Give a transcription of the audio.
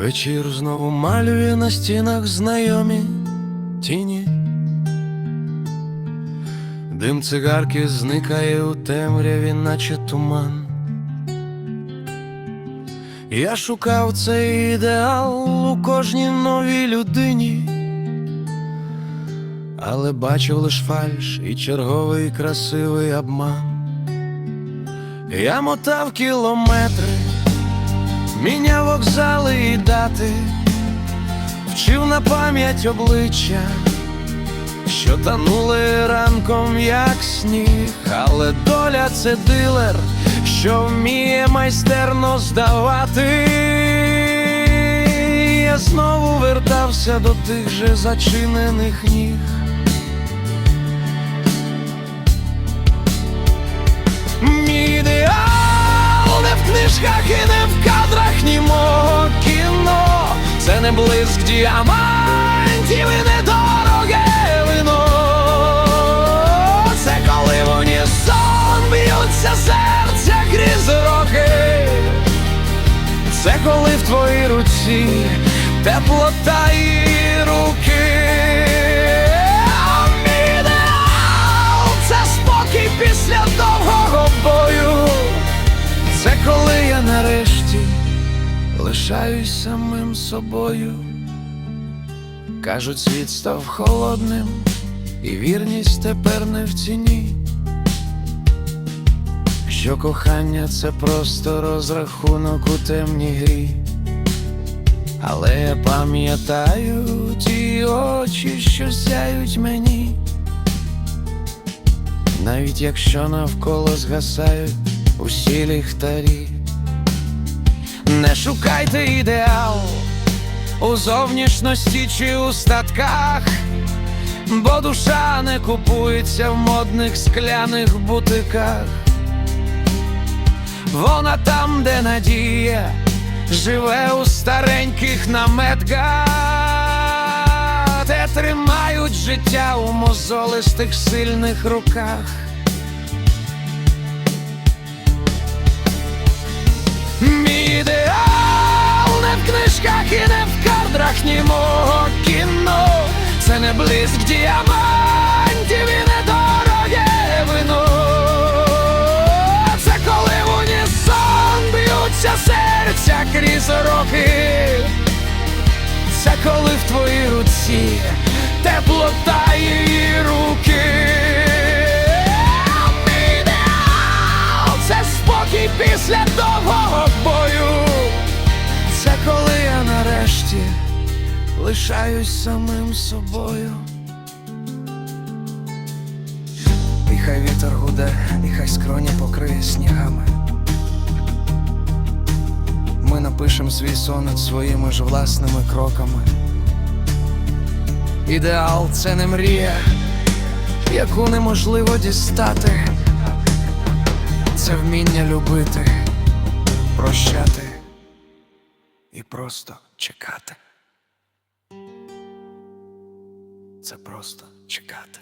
Вечір знову малює на стінах знайомі тіні. Дим цигарки зникає у темряві, наче туман. Я шукав цей ідеал у кожній новій людині, але бачив лиш фальш і черговий красивий обман. Я мотав кілометри, міняв вокзали і дати, вчив на пам'ять обличчя, що танули ранком, як сніг, але доля це дилер, що вміє майстерно здавати. Я знову вертався до тих же зачинених ніг. Мій ідеал не в книжках і не в кіно. Це не блиск діамантів і не дороге вино. Це коли в унісон б'ються серця крізь роки. Це коли в твоїй руці теплота її лишаюсь самим собою. Кажуть, світ став холодним, і вірність тепер не в ціні. Що кохання це просто розрахунок у темній грі. Але я пам'ятаю ті очі, що сяють мені, навіть якщо навколо згасають усі ліхтарі. Не шукайте ідеал у зовнішності чи у статках, бо душа не купується в модних скляних бутиках. Вона там, де надія, живе у стареньких наметках, де тримають життя у мозолистих сильних руках. Не і не в кадрах німого кіно. Це не блиск діамантів і не дороге вино. Це коли в унісон б'ються серця крізь роки. Це коли в твоїй руці теплота її руки. Це спокій після довгого лишаюсь самим собою. І хай вітер гуде, і хай скроні покриє снігами. Ми напишем свій сонет своїми ж власними кроками. Ідеал це не мрія, яку неможливо дістати. Це вміння любити, прощати і просто чекати. Це просто чекати.